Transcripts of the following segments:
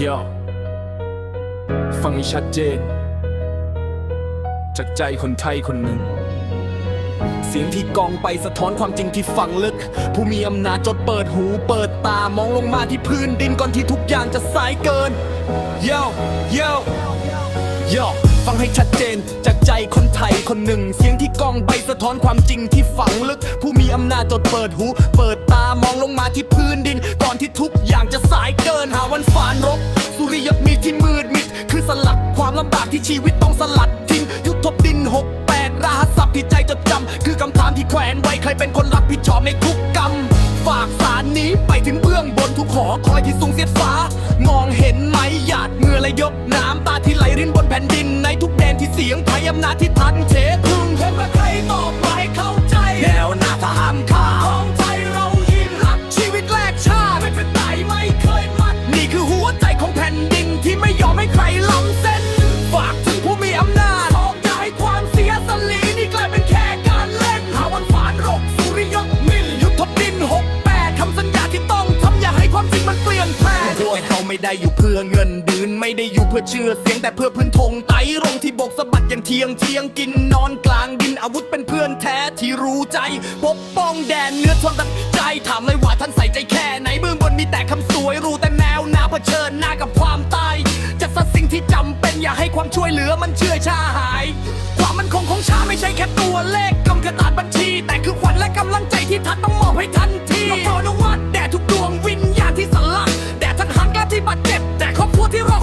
โยฟังให้ชัดเจน จากใจคนไทยคนหนึ่ง เสียงที่กองไปสะท้อนความจริงที่ฝังลึก ผู้มีอำนาจจดเปิดหูเปิดตามองลงมาที่พื้นดินก่อนที่ทุกอย่างจะสายเกินโยโยโยฟังให้ชัดเจน จากใจคนไทยคนหนึ่ง เสียงที่กองไปสะท้อนความจริงที่ฝังลึก ผู้มีอำนาจจดเปิดหู เปิดตามองลงมาที่ พื้นดิน ก่อนที่ทุกอย่างจะสายเกินหาวันฝานรบ สุริยมีที่มืดมิด คือสลักความลำบากที่ชีวิตต้องสลัดทิ้งยุทธบดิน68รหัสศัพท์ที่ใจจดจำคือคำถามที่แขวนไว้ใครเป็นคนรับผิดชอบในทุกกรรม ฝากสารนี้ไปถึงเบื้องบนทุกหอคอยที่สูงเสียดฟ้า ไม่ได้อยู่เพื่อเงินดืนไม่ได้อยู่เพื่อเชื่อเสียงแต่เพื่อพื้นธงไตรงที่บกสะบัดอย่างเทียงเทียงกินนอนกลางดินอาวุธเป็นเพื่อนแท้ที่รู้ใจปกป้องแดนเนื้อทนตัดใจถามเลยว่าท่านใส่ใจแค่ไหนเบื้องบนมีแต่คำสวยรู้แต่แนวหน้าเผชิญหน้ากับความตายจะสัดสิ่งที่จำเป็นอย่าให้ความช่วยเหลือมันเชื่อชาหาย ความมันคงของชาไม่ใช่แค่ตัวเลขกำกระดาษบัญชี แต่คือขวัญและกำลังใจที่ท่านต้องมอบให้ทันที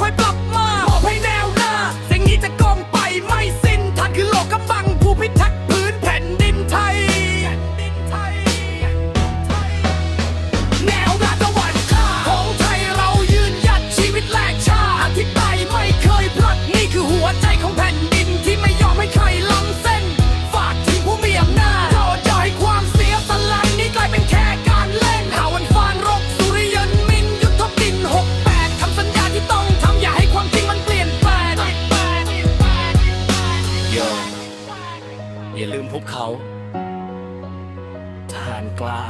คร อย่าลืมพวกเขา ทหารกล้า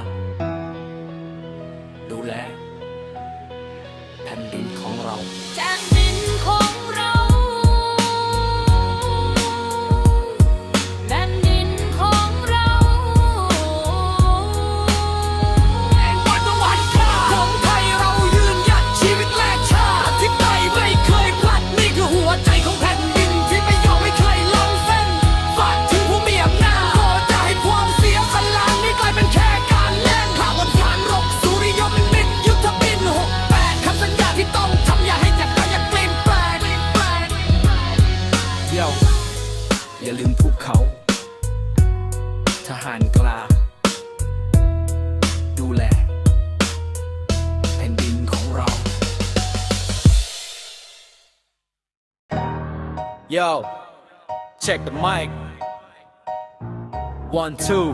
ดูแลแผ่นดิน Yo check the mic one two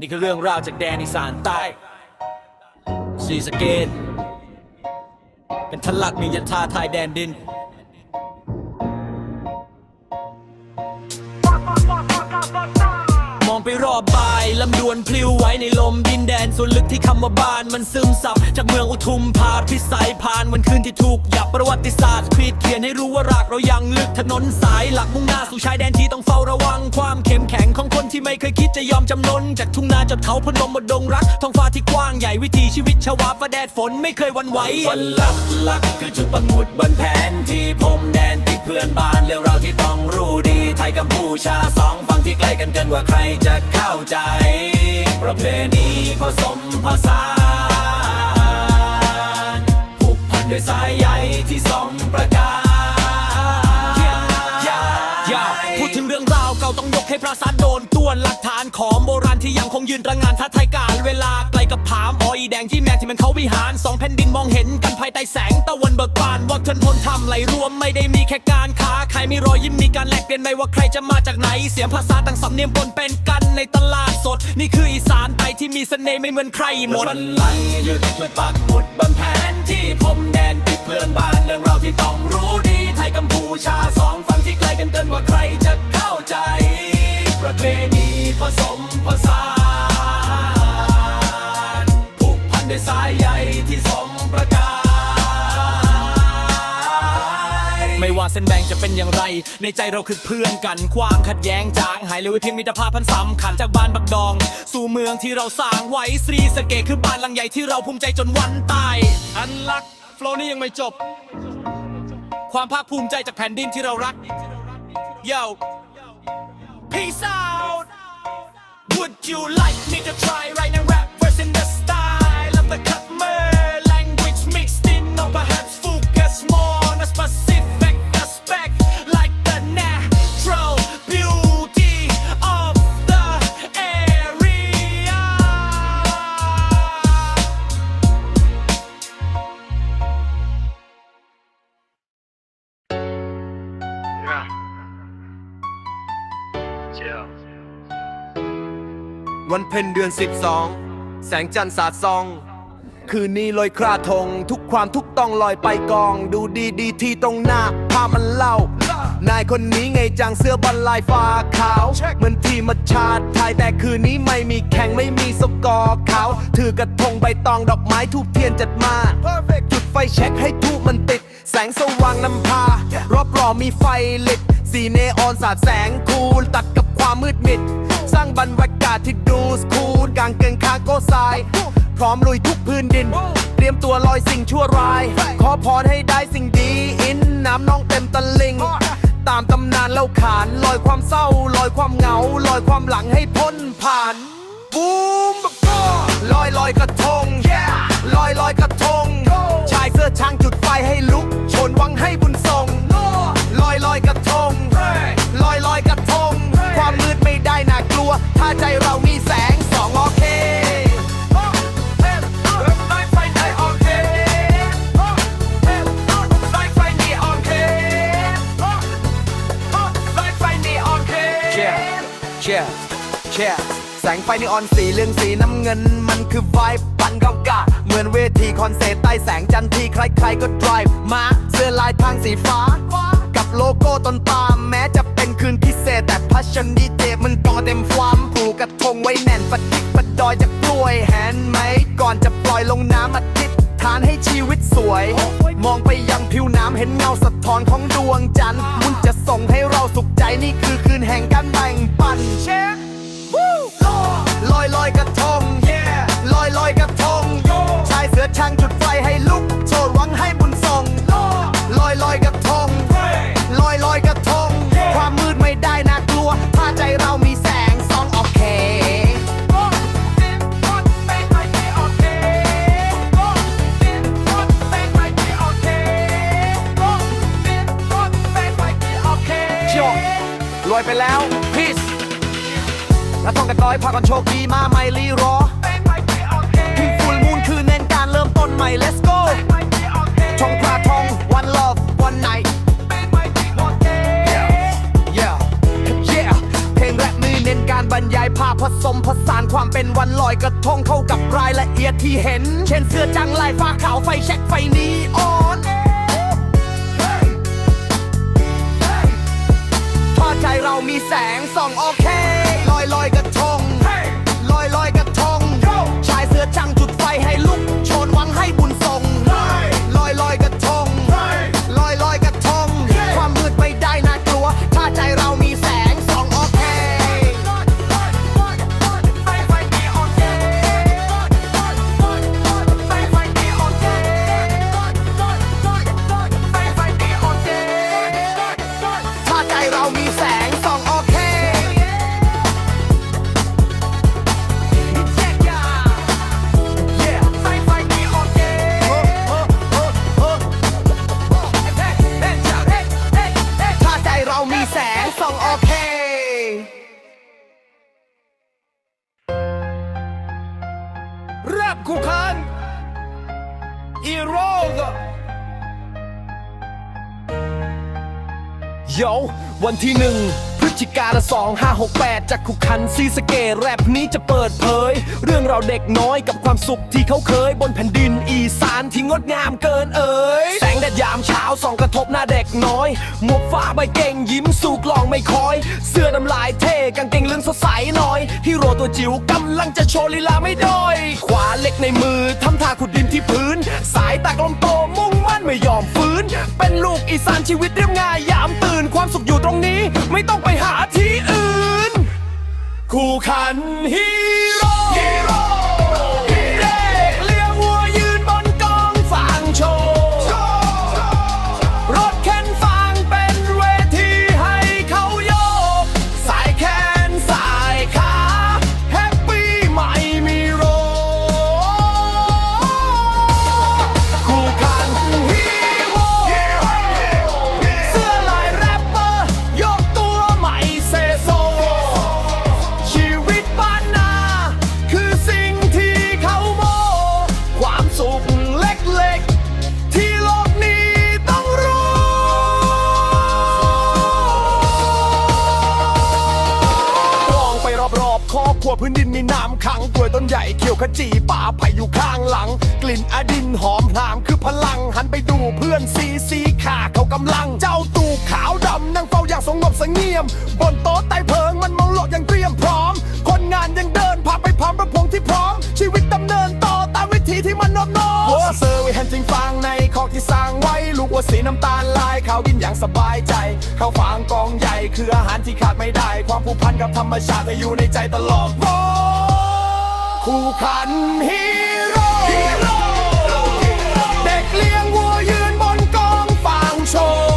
นี่คือเรื่องราวจากแดนอีสานใต้ซีสะเกตเป็นทะลักมียันท่าทายแดนดิน องไปรอบบายลำดวนพลิ้วไว้ในลมดินแดนส่วนลึกที่คำว่าบ้านมันซึมซับจากเมืองอุทุมพาพิสัยผ่านวันคืนที่ถูกหยับประวัติศาสตร์ขีดเขียนให้รู้ว่ารากเรายังลึกถนนสายหลักมุ่งหน้าสู่ชายแดนที่ต้องเฝ้าระวัง ความเข้มแข็งของคนที่ไม่เคยคิดจะยอมจำนน จากทุ่งนาจดเขาพนมบนดงรักท้องฟ้าที่กว้างใหญ่วิถีชีวิตชาวาฟ้าแดดฝนไม่เคยวันไหววันลักลักคือจุดปักหมุดบนแผนที่พรมแดนติดเพื่อนบ้านเรื่องราวที่ต้องรู้ดี ไทยกัมพูชาสองฝั่งที่ใกล้กันเกินกว่าใครจะเข้าใจ ประเพณีผสมผสานผูกพันด้วยสายใยที่สองประการึงเรื่องราวเก่าต้องยกให้พระสารโดนต้วนหลักฐานของโบราณที่ยังคงยืนตระงานท้าทายการเวลาไกลกับผามออีแดงที่แมงที่มันเขาวิหารสองแผ่นดินมองเห็นกันภายใต้แสงตะวันเบิกบานว่าทนพลทำไหลรวมไม่ได้มีแค่การค้าใครมีรอยยิ้มมีการแลกเปลี่ยนไม่ว่าใครจะมาจากไหน เสียงภาษาต่างสำเนียงปนเป็นกันในตลาดสด นี่คืออีสานไทยที่มีเสน่ห์ไม่เหมือนใครหมดมันไหลยึดจุดปักหมุดบนแผนที่ เส้นแบ่งจะเป็นอย่างไร ในใจเราคือเพื่อนกัน ความขัดแย้งจางหายเลยเพียงมิตรภาพพันสำคัญจากบ้านบักดอง สู่เมืองที่เราสร้างไว้สรีสเกตคือบ้านหลังใหญ่ที่เราภูมิใจจนวันตาย อันลักโฟลนี้ยังไม่จบ ความภาคภูมิใจจากแผ่นดินที่เรารัก Yo Peace out Would you like me to try right now rap verse in the style of the Khmer language mixed in or perhaps เพ็ญเดือนสิบสองแสงจันทร์สาดส่อง คืนนี้ลอยคราธงทุกความทุกต้องลอยไปกอง ดูดีดีที่ตรงหน้าภาพมันเล่า นายคนนี้ไงจังเสื้อบอลลายฟ้าขาว เหมือนทีมาชาติไทยแต่คืนนี้ไม่มีแข่งไม่มีสกอร์ขาว ถือกระทงใบตองดอกไม้ทูบเทียนจัดมา จุดไฟเช็คให้ทูบมันติด แสงสว่างนำพารอบรอมีไฟเล็ดสีเนออนสาดแสงคูลตัดกับความมืดมิด สร้างบรรยากาศที่ดูสคูลกางเกงคาร์โก้ทรายพร้อมลุยทุกพื้นดิน เตรียมตัวลอยสิ่งชั่วร้าย ขอพรให้ได้สิ่งดีอินน้ำน้องเต็มตะลิง ตามตำนานเล่าขาน ลอยความเศร้า ลอยความเหงา ลอยความหลังให้พ้นผ่าน บูมลอยลอยกระทง ลอยลอยกระทง เชียร์แสงไฟนีออนสีเหลืองสีน้ำเงิน มันคือไฟปันเกากาเหมือนเวทีคอนเสิร์ตใต้แสงจันทร์ที่ใครๆก็ drive มาเสื้อลายทางสีฟ้า กับโลโก้ต้นปาแม้จะเป็นคืนพิเศษ แต่พัชชันดีเจมันก่อเต็มความผูกกระทงไว้แน่นประดิกประดอยจากกล้วยแฮนด์ไหมก่อนจะปล่อยลงน้ำอาทิตย์ทานให้ชีวิตสวย มองไปยังผิวน้ำเห็นเงาสะท้อนของด ไปแล้วพีซแล้วท่องกันร้อยพากันโชคดีมาไม่รีรอถึงฟูลมูนคือเน้นการเริ่มต้นใหม่ let's go ชงพระทอง one love one night yeah yeah yeah เพลงแรปนี้เน้นการบรรยายภาพผสมผสานความเป็นวันลอยกระทงเข้ากับรายละเอียดที่เห็น เช่นเสื้อจังลายฟ้าขาวไฟแช็กไฟนีออน ใจเรามีแสงส่องโอเคลอยลอย โยวันที่หนึ่งพฤศจิกาละสองห้าหกแปดจากคุกคันซีสเกตแรปนี้จะเปิดเผย เรื่องเราวเด็กน้อยกับความสุขที่เขาเคย บนแผ่นดินอีสานที่งดงามเกินเอ่ยแสงแดดยามเช้าส่องกระทบหน้าเด็กน้อยหมวกฟ้าใบเก่งยิ้มสู่กลองไม่คอย เสื้อน้ำลายเท่กางเกงเหลืองสดใสหน่อยฮีโร่ตัวจิ๋วกำลังจะโชว์ลีลาไม่ด้อยขวาเล็กในมือทำท่าขุดดินที่พื้น สายตากลมโตมุ่งมั่นไม่ยอม เป็นลูกอีสานชีวิตเรียบง่ายยามตื่นความสุขอยู่ตรงนี้ ไม่ต้องไปหาที่อื่น คู่ขันฮีโร่ พื้นดินมีน้ำขังกล้วยต้นใหญ่เขียวขจีป่าไผ่อยู่ข้างหลัง กลิ่นอดินหอมหามคือพลัง หันไปดูเพื่อนซีซีขาเขากำลัง เจ้าตู่ขาวดำนั่งเฝ้าอย่างสงบสงเงียม บนโต๊ะใต้เพิงมันมองโลกอย่างเตรียมพร้อม คนงานยังเดินพาไปพร้อมประพงที่พร้อม เซอร์ไว้แฮนจิงฟังในคอกที่สร้างไว้ ลูกว่าสีน้ำตาลลายข้าวกินอย่างสบายใจข้าวฟางกองใหญ่คืออาหารที่ขาดไม่ได้ ความผูกพันกับธรรมชาติจะอยู่ในใจตลอดคู่ขันฮีโร่เด็กเลี้ยงวัวยืนบนกองฟางโชว์